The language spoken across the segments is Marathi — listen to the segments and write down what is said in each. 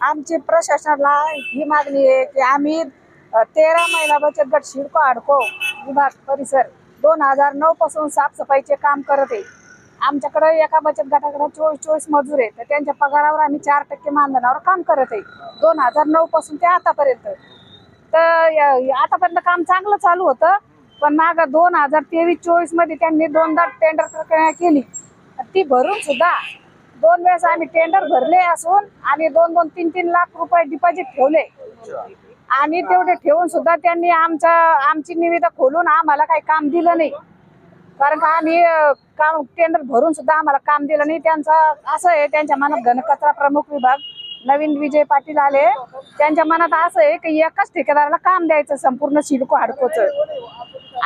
आमची प्रशासनाला ही मागणी आहे की आम्ही तेरा महिला बचत गट शिडको आडको विभाग परिसर दोन हजार नऊ पासून साफसफाईचे काम करत आहे. आमच्याकडे एका बचत गटाकडे चोवीस चोवीस मजूर आहे तर त्यांच्या पगारावर आम्ही चार टक्के मानधनावर काम करत आहे. दोन हजार नऊ पासून ते आतापर्यंत. तर आतापर्यंत काम चांगलं चालू होतं. पण माग दोन हजार तेवीस चोवीसमध्ये त्यांनी दोनदा टेंडर प्रक्रिया केली. ती भरून सुद्धा दोन वेळेस आम्ही टेंडर भरले असून आणि दोन दोन तीन तीन लाख रुपये डिपॉझिट ठेवले. आणि तेवढे ठेवून सुद्धा त्यांनी आमचा आमची निविदा खोलून आम्हाला काही काम दिलं नाही. कारण का आम्ही काम टेंडर भरून सुद्धा आम्हाला काम दिलं नाही. त्यांचा असं आहे त्यांच्या मनात घनकचरा प्रमुख विभाग नवीन विजय पाटील आले. त्यांच्या मनात असं आहे की एकाच ठेकेदाराला काम द्यायचं संपूर्ण शिडको हाडकोचं.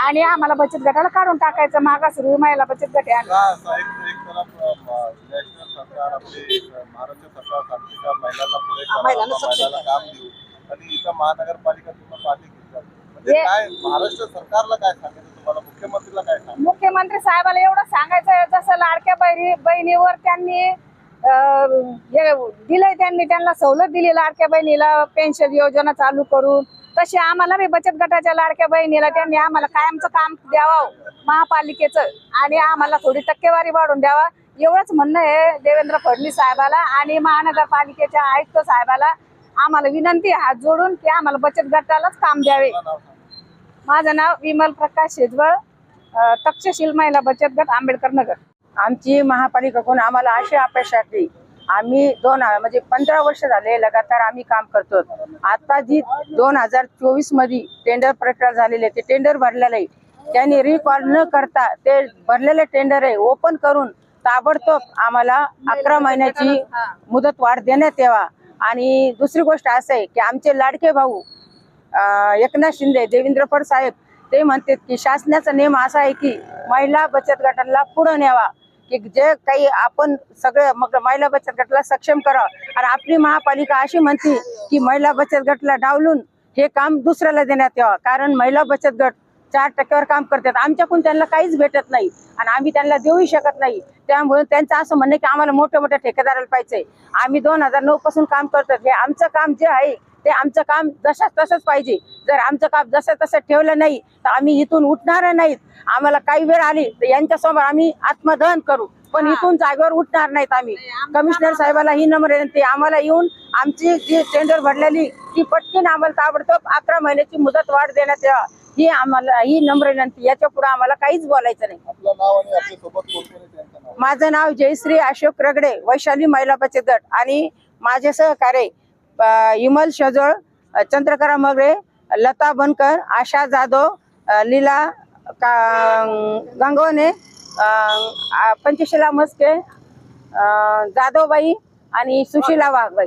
आणि आम्हाला बचत गटाला काढून टाकायचं मागास महिला बचत गट आहे आम्ही. का असं एक एक तरफ अ, नॅशनल सरकार आपले एक महाराष्ट्र सरकार सांगते का महिलांना पुढे करा, महिलांना सक्षम महिलांना काम देऊ. आणि इथं महानगरपालिका तुम्हाला पाठी घेतात. म्हणजे हे- काय महाराष्ट्र सरकारला काय सांगायचं? तुम्हाला मुख्यमंत्रीला काय सांगायचं? मुख्यमंत्री साहेबाला एवढं सांगायचं जसं लाडक्या बहिणी बहिणीवर त्यांनी अं, हे दिलंय त्यांनी त्यांना सवलत दिली लाडक्या बहिणीला पेन्शन योजना चालू करून. तशी आम्हाला बी बचत गटाच्या लाडक्या बहिणीला त्यांनी आम्हाला कायमचं काम द्यावं. महापालिकेचं. आणि आम्हाला थोडी टक्केवारी वाढून द्यावा. एवढंच म्हणणं आहे देवेंद्र फडणवीस साहेबाला आणि महानगरपालिकेच्या आयुक्त साहेबाला. आम्हाला विनंती हात जोडून की आम्हाला बचत गटालाच काम द्यावे. माझं नाव विमल प्रकाश शेजवळ तक्षशील महिला बचत गट आंबेडकर नगर. आमची महापालिकाकडून आम्हाला अशी अपेक्षा की आम्ही दोन म्हणजे पंधरा वर्ष झाले लगातार आम्ही काम करतो आता जी दोन हजार चोवीसमध्ये टेंडर प्रक्रिया झालेली आहे ते टेंडर भरलेलं आहे. त्यांनी रिकॉल न करता ते भरलेले टेंडर आहे ओपन करून ताबडतोब आम्हाला अकरा महिन्याची मुदत वाढ देण्यात यावा. आणि दुसरी गोष्ट असं आहे की आमचे लाडके भाऊ एकनाथ शिंदे देवेंद्र फड साहेब ते म्हणतात की शासनाचा नियम असा आहे की महिला बचत गटाला पुढे न्यावा. की जे काही आपण सगळे मग महिला बचत गटाला सक्षम करावं आणि आपली महापालिका अशी म्हणते की महिला बचत गटाला डावलून हे काम दुसऱ्याला देण्यात यावं. कारण महिला बचत गट चार टक्क्यावर काम करतात. आमच्याकडून त्यांना काहीच भेटत नाही. आणि आम्ही त्यांना देऊही शकत नाही. त्यामुळे त्यांचं असं म्हणणं की आम्हाला मोठ्या मोठ्या ठेकेदाराला पाहिजे. आम्ही दोन हजार नऊ पासून काम करतो हे आमचं काम जे आहे ते आमचं काम जशाच तसंच पाहिजे. जर आमचं काम जसं तसं ठेवलं नाही तर आम्ही इथून उठणार नाहीत. आम्हाला काही वेळ आली तर यांच्यासमोर आम्ही आत्मदहन करू. पण इथून जागेवर उठणार नाहीत आम्ही. कमिशनर साहेबाला ही नम्र विनंती. आम्हाला येऊन आमची जी टेंडर भरलेली ती पटकीन आम्हाला ताबडतोब अकरा महिन्याची मुदत वाढ देण्यात यावा. ही आम्हाला ही नम्र विनंती याच्यापुढे आम्हाला काहीच बोलायचं नाही. माझं नाव जयश्री अशोक रगडे वैशाली महिला बचत गट आणि माझे सहकार्य विमल शजोळ चंद्रकरा मगरे लता बनकर आशा जाधव लीला का गंगवणे पंचशिला मस्के जाधवबाई आणि सुशीला वाघबाई.